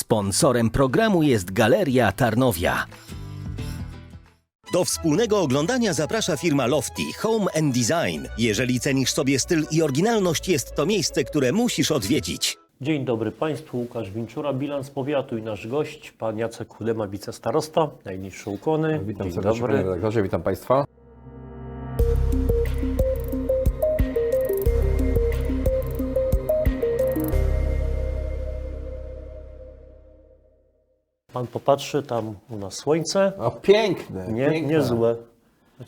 Sponsorem programu jest Galeria Tarnowia. Do wspólnego oglądania zaprasza firma Lofty Home and Design. Jeżeli cenisz sobie styl i oryginalność, jest to miejsce, które musisz odwiedzić. Dzień dobry Państwu, Łukasz Winczura, bilans powiatu i nasz gość, pan Jacek Kulema, wicestarosta, najniższe ukłony. Witam Dzień serdecznie dobry. panie redaktorze, witam Państwa. Pan popatrzy, tam u nas słońce, O, piękne, nie, piękne. nie złe.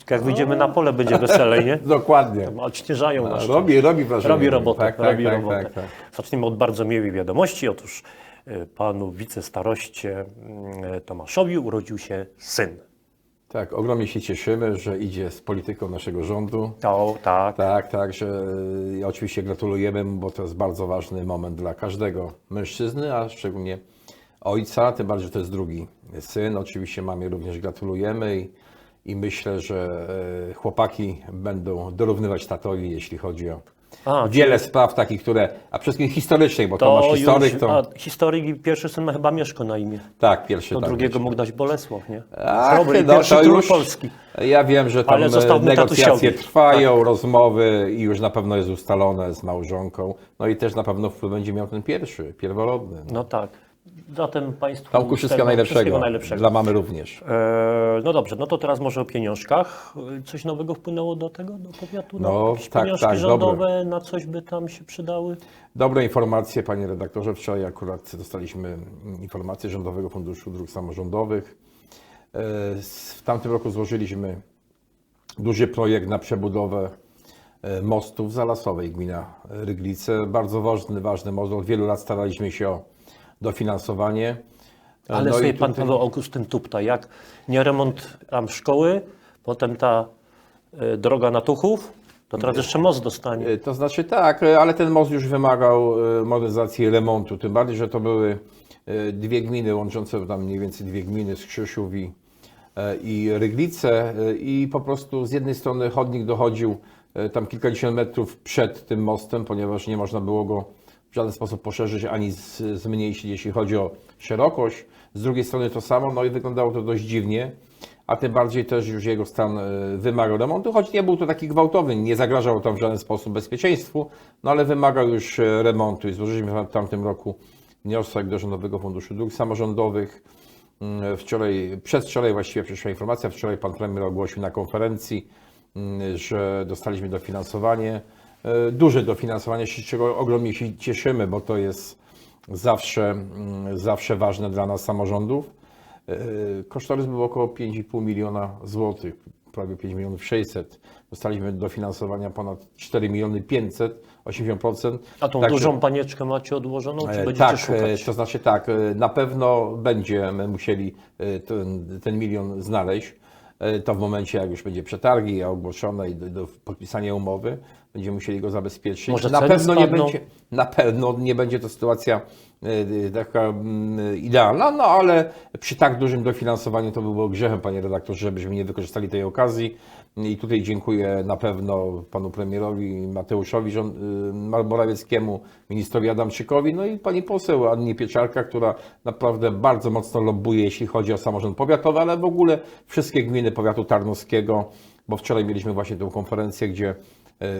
Jak wyjdziemy na pole, będzie weselej, nie? Dokładnie. Tam Odśnieżają nas. Robi, robi wrażenie. Robi robotę, Tak, tak, robi tak, robotę. tak, tak. Zaczniemy od bardzo miłej wiadomości. Otóż y, panu wicestaroście y, Tomaszowi urodził się syn. Tak, ogromnie się cieszymy, że idzie z polityką naszego rządu. To, tak. Tak, tak, że i oczywiście gratulujemy bo to jest bardzo ważny moment dla każdego mężczyzny, a szczególnie ojca, tym bardziej, że to jest drugi syn. Oczywiście mamie również gratulujemy i, i myślę, że e, chłopaki będą dorównywać tatowi, jeśli chodzi o A, wiele spraw takich, które, a przede wszystkim historycznych, bo Tomasz To historyk, już, to a historyk i pierwszy syn ma chyba Mieszko na imię. tak, pierwszy Do tak. drugiego myślę. mógł dać Bolesław, nie? Ach, Dobry, no pierwszy to już- Polski. Ja wiem, że tam mu negocjacje trwają, rozmowy i już na pewno jest ustalone z małżonką. No i też na pewno wpływ będzie miał ten pierwszy, pierworodny. No. No tak. Zatem Państwu Tomku, wszystkiego najlepszego. wszystkiego najlepszego. Dla mamy również. E, no dobrze, no to teraz może o pieniążkach. Coś nowego wpłynęło do tego, do powiatu? No, Jakieś tak, pieniążki tak, rządowe na coś by tam się przydały? Dobre informacje, panie redaktorze. Wczoraj akurat dostaliśmy informację Rządowego Funduszu Dróg Samorządowych. E, W tamtym roku złożyliśmy duży projekt na przebudowę e, mostu w Zalasowej, gmina Ryglice. Bardzo ważny, ważny most. Od wielu lat staraliśmy się o dofinansowanie. E, Ale no i sobie pan Paweł Augustyn tupta, jak nie remont tam szkoły, potem ta e, droga na Tuchów, to teraz jeszcze most dostanie. E, To znaczy tak, ale ten most już wymagał modernizacji i remontu, tym bardziej, że to były dwie gminy łączące tam mniej więcej dwie gminy, Skrzyszów i, e, i Ryglice i po prostu z jednej strony chodnik dochodził tam kilkadziesiąt metrów przed tym mostem, ponieważ nie można było go w żaden sposób poszerzyć ani zmniejszyć, jeśli chodzi o szerokość. Z drugiej strony to samo, no i wyglądało to dość dziwnie a tym bardziej też już jego stan e, wymagał remontu, choć nie był to taki gwałtowny, nie zagrażał tam w żaden sposób bezpieczeństwu, no ale wymagał już e, remontu i złożyliśmy w tamtym roku wniosek do Rządowego Funduszu Dróg Samorządowych. Mm, Wczoraj, przedwczoraj właściwie przyszła informacja, wczoraj pan premier ogłosił na konferencji, mm, że dostaliśmy dofinansowanie, duże dofinansowanie, z czego ogromnie się cieszymy, bo to jest zawsze, mm, zawsze ważne dla nas samorządów. E, Kosztorys był około 5,5 miliona złotych, prawie 5 milionów 600. Dostaliśmy dofinansowania ponad 4 miliony 500, 80%. A tą dużą panieczkę macie odłożoną, czy E, będziecie Tak, e, szukać? to znaczy tak, e, na pewno będziemy musieli e, ten, ten milion znaleźć. E, To w momencie, jak już będzie przetargi ogłoszone i do, do podpisania umowy, będziemy musieli go zabezpieczyć. Może na pewno nie będzie, na pewno nie będzie to sytuacja e, taka mm, idealna, no ale przy tak dużym dofinansowaniu to by było grzechem, panie redaktorze, żebyśmy nie wykorzystali tej okazji. I tutaj dziękuję na pewno panu premierowi Mateuszowi y, Morawieckiemu, ministrowi Adamczykowi, no i pani poseł Annie Pieczarka, która naprawdę bardzo mocno lobbuje, jeśli chodzi o samorząd powiatowy, ale w ogóle wszystkie gminy powiatu tarnowskiego, bo wczoraj mieliśmy właśnie tę konferencję, gdzie e,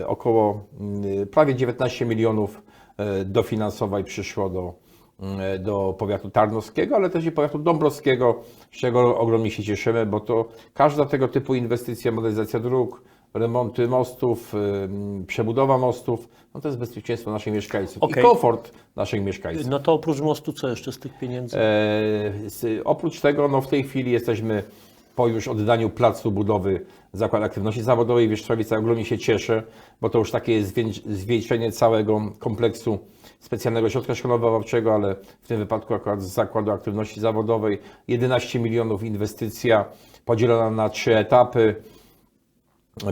około mm, prawie 19 milionów e, dofinansowań przyszło do, mm, do powiatu tarnowskiego, ale też i powiatu dąbrowskiego, z czego ogromnie się cieszymy, bo to każda tego typu inwestycja, modernizacja dróg, remonty mostów, przebudowa mostów, no to jest bezpieczeństwo naszych mieszkańców Okej. i komfort naszych mieszkańców. No to oprócz mostu, co jeszcze z tych pieniędzy? E, z, oprócz tego, no w tej chwili jesteśmy po już oddaniu placu budowy Zakładu Aktywności Zawodowej w Wieszczowice. Ogromnie się cieszę, bo to już takie jest zwiększenie całego kompleksu specjalnego środka szkolno-wychowawczego, ale w tym wypadku akurat z Zakładu Aktywności Zawodowej 11 milionów inwestycja podzielona na trzy etapy.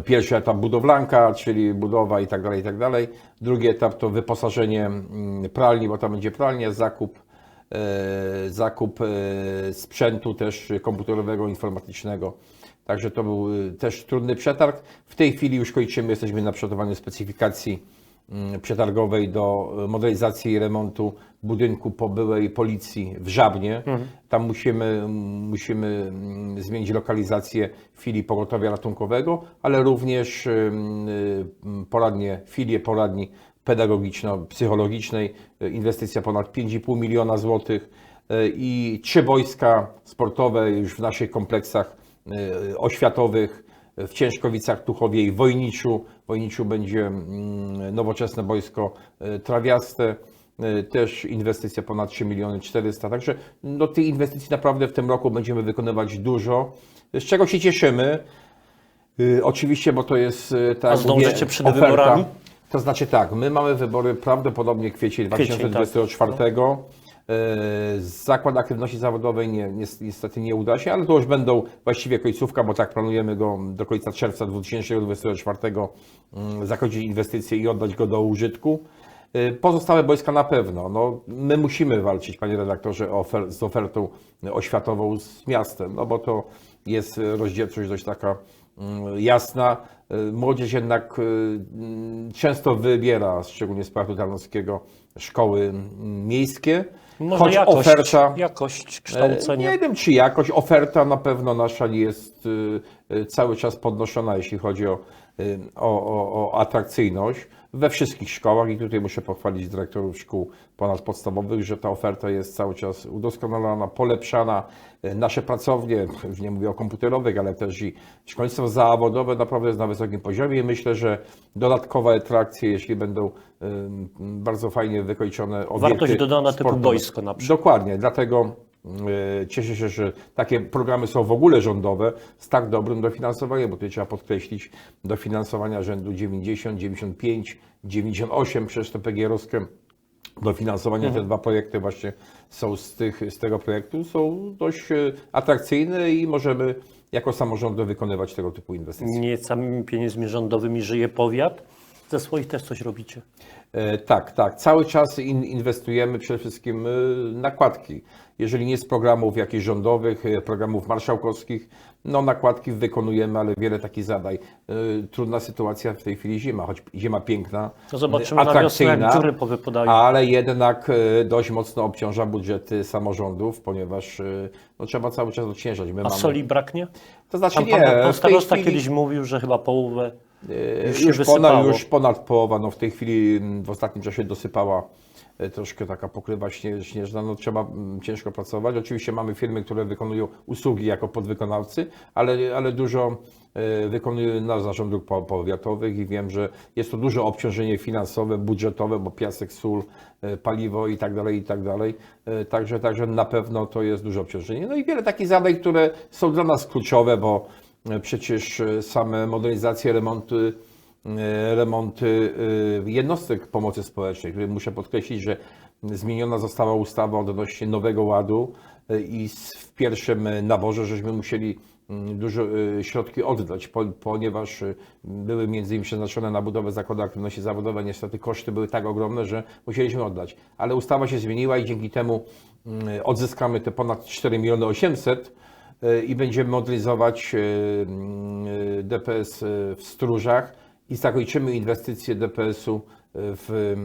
Pierwszy etap budowlanka, czyli budowa i tak dalej, i tak dalej. Drugi etap to wyposażenie mm, pralni, bo tam będzie pralnia, zakup, zakup e, sprzętu też komputerowego, informatycznego. Także to był e, też trudny przetarg. W tej chwili już kończymy, jesteśmy na przygotowaniu specyfikacji mm, przetargowej do e, modernizacji i remontu budynku po byłej policji w Żabnie. Tam musimy, musimy zmienić lokalizację filii pogotowia ratunkowego, ale również poradnie, filię poradni pedagogiczno-psychologicznej. Y, Inwestycja ponad 5,5 miliona złotych y, i trzy wojska sportowe już w naszych kompleksach y, oświatowych w Ciężkowicach, Tuchowie i Wojniczu. W Wojniczu będzie mm, nowoczesne wojsko y, trawiaste, też inwestycja ponad 3 miliony 400. Także no, tych inwestycji naprawdę w tym roku będziemy wykonywać dużo, z czego się cieszymy. Oczywiście, bo to jest tak A zdążycie mówię, przed oferta. wyborami? To znaczy tak, my mamy wybory prawdopodobnie kwiecień Kwiecień, tak. 2024. E, Zakład aktywności zawodowej nie, ni- niestety nie uda się, ale to już będą właściwie końcówka, bo tak planujemy go do końca czerwca 2024 mm, zakończyć inwestycje i oddać go do użytku. E, Pozostałe wojska na pewno. No, my musimy walczyć, panie redaktorze, o ofer- z ofertą oświatową z miastem, no bo to jest rozdzielczość dość taka jasna. E, Młodzież jednak mm, często wybiera, szczególnie z Parku Tarnowskiego, szkoły mm, miejskie. Może choć jakość, oferta. jakość E, kształcenia. Nie wiem, czy jakość. Oferta na pewno nasza jest y, y, cały czas podnoszona, jeśli chodzi o, y, o, o, o atrakcyjność we wszystkich szkołach i tutaj muszę pochwalić dyrektorów szkół ponadpodstawowych, że ta oferta jest cały czas udoskonalana, polepszana. Y, Nasze pracownie, już nie mówię o komputerowych, ale też i szkolnictwo zawodowe naprawdę jest na wysokim poziomie i myślę, że dodatkowe atrakcje, jeśli będą bardzo fajnie wykończone obiekty Wartość dodana typu sportowe. boisko na przykład. Dokładnie, dlatego e, cieszę się, że takie programy są w ogóle rządowe z tak dobrym dofinansowaniem, bo tutaj trzeba podkreślić dofinansowania rzędu 90, 95, 98 przez PGR-owskie dofinansowanie. Te dwa projekty właśnie są z, tych, z tego projektu, są dość e, atrakcyjne i możemy jako samorządy wykonywać tego typu inwestycje. Nie samymi pieniędzmi rządowymi żyje powiat. Ze swoich też coś robicie. E, Tak, tak. Cały czas in, inwestujemy przede wszystkim e, nakładki. Jeżeli nie z programów jakichś rządowych, e, programów marszałkowskich, no nakładki wykonujemy, ale wiele takich zadań. Trudna sytuacja w tej chwili zima, choć zima piękna, To zobaczymy e, na wiosnę, jak atrakcyjna, dziury powypadają. ale jednak dość mocno obciąża budżety samorządów, ponieważ no, trzeba cały czas odciężać. My A mamy, soli braknie? to znaczy Tam nie, pan, pan starosta chwili- kiedyś mówił, że chyba połowę już się Już, wysypało. ponad, już ponad połowa, no w tej chwili mm, w ostatnim czasie dosypała e, troszkę taka pokrywa śnie- śnieżna, no trzeba mm, ciężko pracować. Oczywiście mamy firmy, które wykonują usługi jako podwykonawcy, ale, ale dużo e, wykonuje na zarząd dróg po- powiatowych i wiem, że jest to duże obciążenie finansowe, budżetowe, bo piasek, sól, e, paliwo i tak dalej, i tak dalej. Także, także na pewno to jest duże obciążenie. No i wiele takich zadań, które są dla nas kluczowe, bo przecież same modernizacje, remonty, e, remonty e, jednostek pomocy społecznej, które muszę podkreślić, że zmieniona została ustawa odnośnie Nowego Ładu e, i w pierwszym naborze żeśmy musieli mm, dużo środki oddać, po, ponieważ były między innymi przeznaczone na budowę zakładu aktywności zawodowej. Niestety koszty były tak ogromne, że musieliśmy oddać. Ale ustawa się zmieniła i dzięki temu mm, odzyskamy te ponad 4 miliony 800 e, i będziemy modernizować e, e, DPS e, w Stróżach i zakończymy inwestycje DPS-u w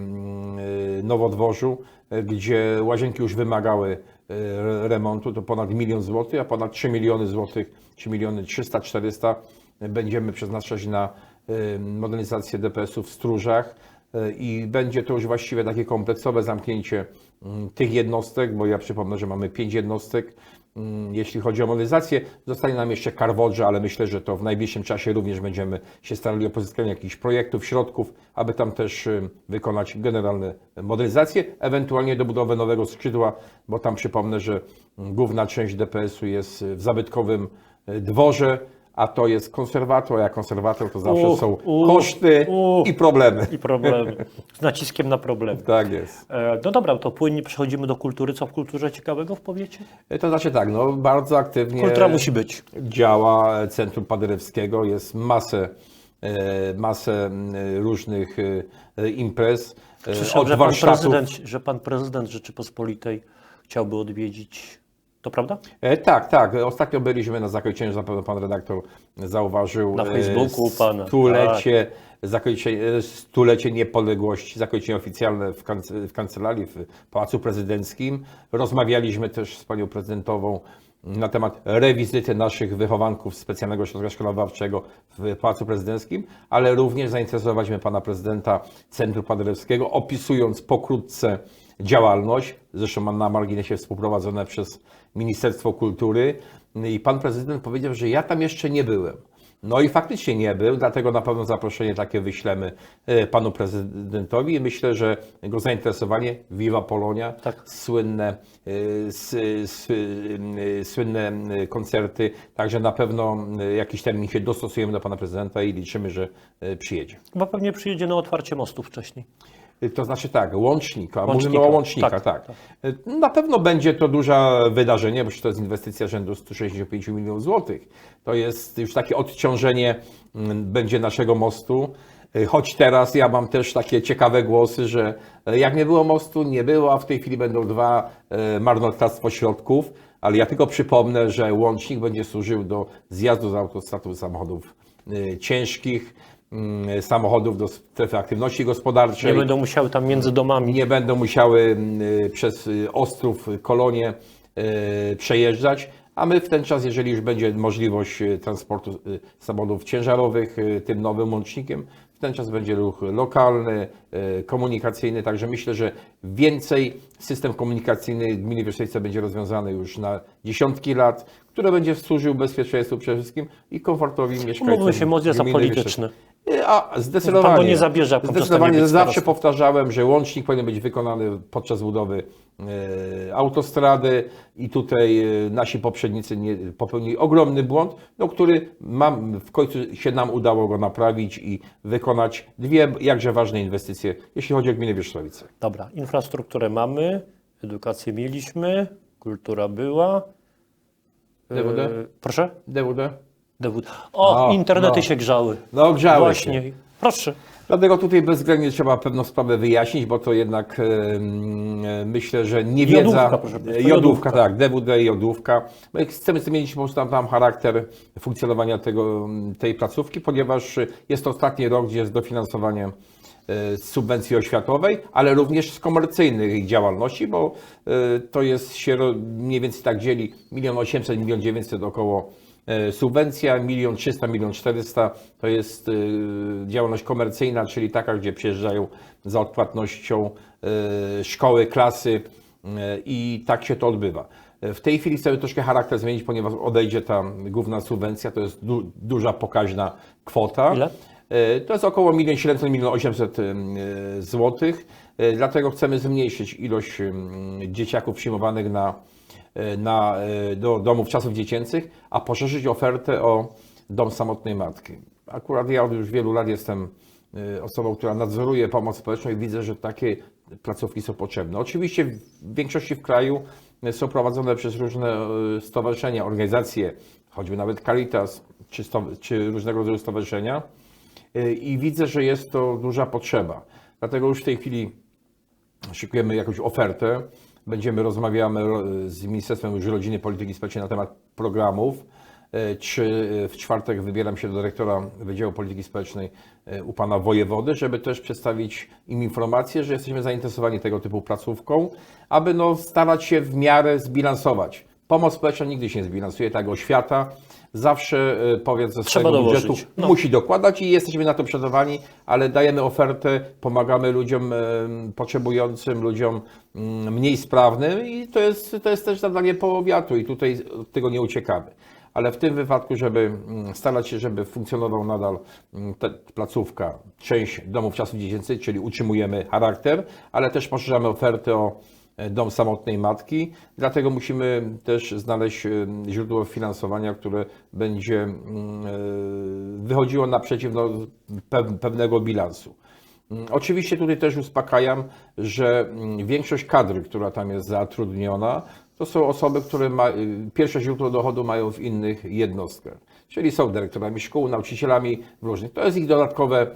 e, Nowodworzu, e, gdzie łazienki już wymagały e, re- remontu, to ponad milion złotych, a ponad 3 miliony złotych, 3 miliony 300, 400 będziemy przeznaczać na e, modernizację DPS-u w Stróżach. e, i będzie to już właściwie takie kompleksowe zamknięcie mm, tych jednostek, bo ja przypomnę, że mamy pięć jednostek. Mm, Jeśli chodzi o modernizację, zostanie nam jeszcze Karwodrze, ale myślę, że to w najbliższym czasie również będziemy się starali o pozyskanie jakichś projektów, środków, aby tam też wykonać generalne modernizacje, ewentualnie dobudowę nowego skrzydła, bo tam przypomnę, że mm, główna część DPS-u jest w zabytkowym y, dworze, a to jest konserwator, a konserwator to zawsze są koszty i problemy. I problemy. Z naciskiem na problemy. Tak jest. E, No dobra, to płynnie przechodzimy do kultury. Co w kulturze ciekawego w powiecie? To znaczy tak, no bardzo aktywnie Kultura musi być. działa Centrum Paderewskiego, jest masę, e, masę różnych e, imprez. e, Słyszałem, Od że pan, warsztatów. prezydent, że pan prezydent Rzeczypospolitej chciałby odwiedzić To prawda? E, tak, tak. Ostatnio byliśmy na zakończeniu, zapewne pan redaktor zauważył. Na e, Facebooku pana, Stulecie, zakończenie, stulecie niepodległości, zakończenie oficjalne w, kanc- w kancelarii, w Pałacu Prezydenckim. Rozmawialiśmy też z panią prezydentową na temat rewizyty naszych wychowanków z specjalnego ośrodka szkolno-bawczego w Pałacu Prezydenckim, ale również zainteresowaliśmy pana prezydenta Centrum Paderewskiego, opisując pokrótce działalność, zresztą ma na marginesie współprowadzone przez Ministerstwo Kultury i pan prezydent powiedział, że ja tam jeszcze nie byłem. No i faktycznie nie był, dlatego na pewno zaproszenie takie wyślemy e, panu prezydentowi i myślę, że jego zainteresowanie Viva Polonia, Tak. słynne, e, e, słynne koncerty, także na pewno jakiś termin się dostosujemy do pana prezydenta i liczymy, że przyjedzie. Chyba pewnie przyjedzie na otwarcie mostu wcześniej. To znaczy tak, łącznik, a Łącznika, mówimy o łącznikach, tak, tak. Na pewno będzie to duże wydarzenie, bo to jest inwestycja rzędu 165 milionów złotych. To jest już takie odciążenie mm, będzie naszego mostu. Y, Choć teraz ja mam też takie ciekawe głosy, że jak nie było mostu, nie było, a w tej chwili będą dwa marnotrawstwo środków, ale ja tylko przypomnę, że łącznik będzie służył do zjazdu z autostradu samochodów ciężkich, samochodów do strefy aktywności gospodarczej Nie będą musiały tam między domami. nie będą musiały y, przez y, Ostrów, Kolonie y, przejeżdżać, a my w ten czas, jeżeli już będzie możliwość transportu samochodów ciężarowych tym nowym łącznikiem, w ten czas będzie ruch lokalny, komunikacyjny, także myślę, że więcej system komunikacyjny gminy Wierzchowice będzie rozwiązany już na dziesiątki lat, które będzie służył bezpieczeństwu przede wszystkim i komfortowi mieszkańców. Umówmy się, most jest gminy apolityczny. A zdecydowanie. Pan nie zabierze, Zdecydowanie zawsze powtarzałem, że łącznik powinien być wykonany podczas budowy e, autostrady i tutaj e, nasi poprzednicy nie, popełnili ogromny błąd, no, który mam, w końcu się nam udało go naprawić i wykonać dwie jakże ważne inwestycje, jeśli chodzi o gminę Wierzchowice. Dobra, infrastrukturę mamy, edukację mieliśmy, kultura była. DVD? E, proszę? DVD? Dowód. O, O, internety no. się grzały. No grzały Właśnie. się. Proszę. Dlatego tutaj bezwzględnie trzeba pewną sprawę wyjaśnić, bo to jednak myślę, że niewiedza. Jodówka, proszę państwa, jodówka, jodówka. tak, DWD, jodówka. My chcemy zmienić po prostu tam, tam charakter funkcjonowania tego, tej placówki, ponieważ jest to ostatni rok, gdzie jest dofinansowanie e, z subwencji oświatowej, ale również z komercyjnych działalności, bo e, to jest się ro- mniej więcej tak dzieli 1 800 1 900 około subwencja, 1 300 1 400 to jest e, działalność komercyjna, czyli taka, gdzie przyjeżdżają za odpłatnością e, szkoły, klasy e, i tak się to odbywa. E, W tej chwili chcemy troszkę charakter zmienić, ponieważ odejdzie ta główna subwencja, to jest du- duża, pokaźna kwota. Ile? E, To jest około 1 700 1 800 zł. Dlatego chcemy zmniejszyć ilość em, dzieciaków przyjmowanych na, e, na, e, do domów czasów dziecięcych, a poszerzyć ofertę o dom samotnej matki. Akurat ja już wielu lat jestem e, osobą, która nadzoruje pomoc społeczną i widzę, że takie placówki są potrzebne. Oczywiście w większości w kraju e, są prowadzone przez różne e, stowarzyszenia, organizacje, choćby nawet Caritas czy, czy różnego rodzaju stowarzyszenia e, i widzę, że jest to duża potrzeba. Dlatego już w tej chwili szykujemy jakąś ofertę. Będziemy rozmawiamy ro- z Ministerstwem Rodziny Polityki Społecznej na temat programów. E, Czy e, w czwartek wybieram się do dyrektora Wydziału Polityki Społecznej e, u pana wojewody, żeby też przedstawić im informację, że jesteśmy zainteresowani tego typu placówką, aby no, starać się w miarę zbilansować. Pomoc społeczna nigdy się nie zbilansuje, tak oświata. Zawsze e, powiedz ze Trzeba swojego dołożyć. budżetu No. musi dokładać i jesteśmy na to przygotowani, ale dajemy ofertę, pomagamy ludziom em, potrzebującym, ludziom mm, mniej sprawnym i to jest, to jest też zadanie powiatu i tutaj od tego nie uciekamy. Ale w tym wypadku, żeby mm, starać się, żeby funkcjonował nadal mm, ta placówka, część domów czasu dziecięcych, czyli utrzymujemy charakter, ale też poszerzamy ofertę o e, dom samotnej matki. Dlatego musimy też znaleźć e, źródło finansowania, które będzie mm, e, wychodziło naprzeciw no, pe- pewnego bilansu. Mm, Oczywiście tutaj też uspokajam, że mm, większość kadry, która tam jest zatrudniona, to są osoby, które ma, y, pierwsze źródło dochodu mają w innych jednostkach. Czyli są dyrektorami szkół, nauczycielami w różnych. To jest ich dodatkowe,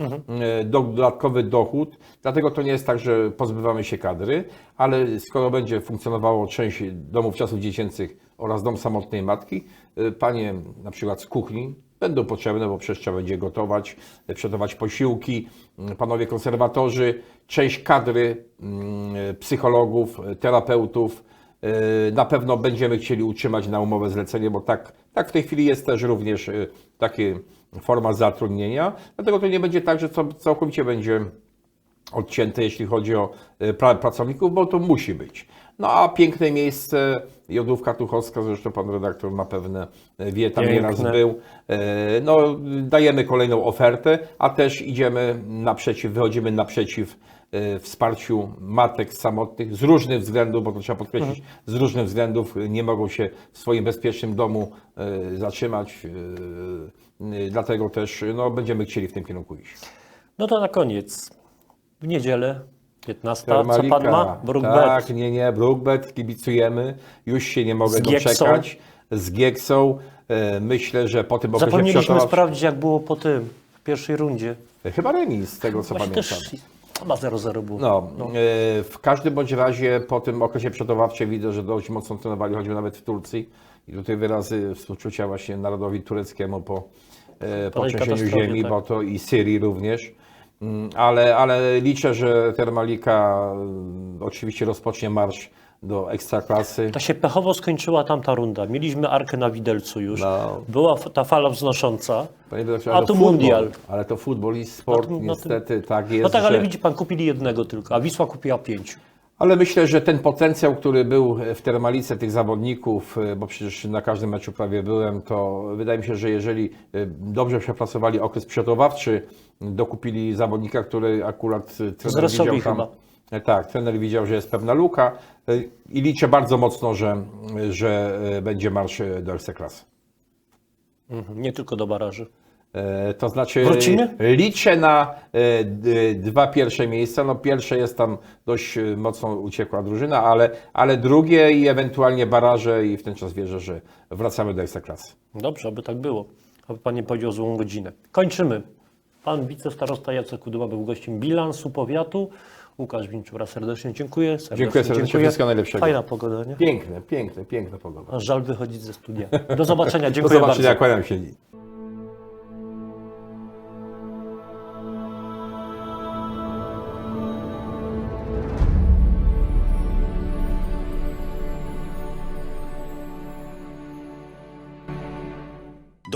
y, do, dodatkowy dochód. Dlatego to nie jest tak, że pozbywamy się kadry, ale skoro będzie funkcjonowało część domów czasów dziecięcych oraz Dom Samotnej Matki. Y, Panie na przykład z kuchni będą potrzebne, bo przecież trzeba będzie gotować, y, przygotować posiłki. Y, Panowie konserwatorzy, część kadry y, psychologów, y, terapeutów. Y, Na pewno będziemy chcieli utrzymać na umowę zlecenie, bo tak, tak w tej chwili jest też również y, takie forma zatrudnienia. Dlatego to nie będzie tak, że całkowicie będzie odcięte, jeśli chodzi o pra- pracowników, bo to musi być. No a piękne miejsce, Jodówka Tuchowska, zresztą pan redaktor na pewno wie, tam Piękne. nieraz był. No, dajemy kolejną ofertę, a też idziemy naprzeciw, wychodzimy naprzeciw wsparciu matek samotnych z różnych względów, bo to trzeba podkreślić, z różnych względów nie mogą się w swoim bezpiecznym domu e, zatrzymać. e, Dlatego też no, będziemy chcieli w tym kierunku iść. No to na koniec. W niedzielę 15. Co Termalika. pan ma? Brookbet. Tak, nie, nie, Brookbet, kibicujemy. Już się nie mogę Z Gieksą. doczekać. Z Gieksą. Myślę, że po tym okresie Zapomnieliśmy sprawdzić, jak było po tym, w pierwszej rundzie. Chyba remis, z tego co Właśnie pamiętam. też chyba 0-0 było. No, e, w każdym bądź razie po tym okresie przygotowawczym widzę, że dość mocno trenowali, choćby nawet w Turcji. I tutaj wyrazy współczucia właśnie narodowi tureckiemu po, e, po trzęsieniu ziemi, tak. bo to i Syrii również. Mm, Ale, ale liczę, że Termalika mm, oczywiście rozpocznie marsz do ekstraklasy. Ta się pechowo skończyła tamta runda. Mieliśmy Arkę na widelcu już. No. Była ta fala wznosząca. Panie A tu futbol, mundial. Ale to futbol i sport, No to- no to- niestety tak jest. No tak, ale że... widzi pan, kupili jednego tylko, a Wisła kupiła pięciu. Ale myślę, że ten potencjał, który był w Termalice tych zawodników, e, bo przecież na każdym meczu prawie byłem, to wydaje mi się, że jeżeli e, dobrze przepracowali okres przygotowawczy, dokupili zawodnika, który akurat e, trener widział tam. chyba. E, Tak, trener widział, że jest pewna luka e, i liczę bardzo mocno, że, że e, będzie marsz do Ekstraklasy. Mhm, nie tylko do baraży. To znaczy, Wrócimy? liczę na dwa pierwsze miejsca. No pierwsze jest tam dość mocno uciekła drużyna, ale, ale drugie i ewentualnie baraże i w ten czas wierzę, że wracamy do Ekstraklasy. Dobrze, aby tak było. Aby pan nie powiedział złą godzinę. Kończymy. Pan wicestarosta Jacek Kudyła był gościem bilansu powiatu. Łukasz Winczura, serdecznie dziękuję. Serdecznie Dziękuję serdecznie, wszystkiego najlepszego. Fajna pogoda, nie? Piękne, piękne, piękna pogoda. Żal wychodzić ze studia. Do zobaczenia, Do dziękuję zobaczenia, bardzo. kłaniam się.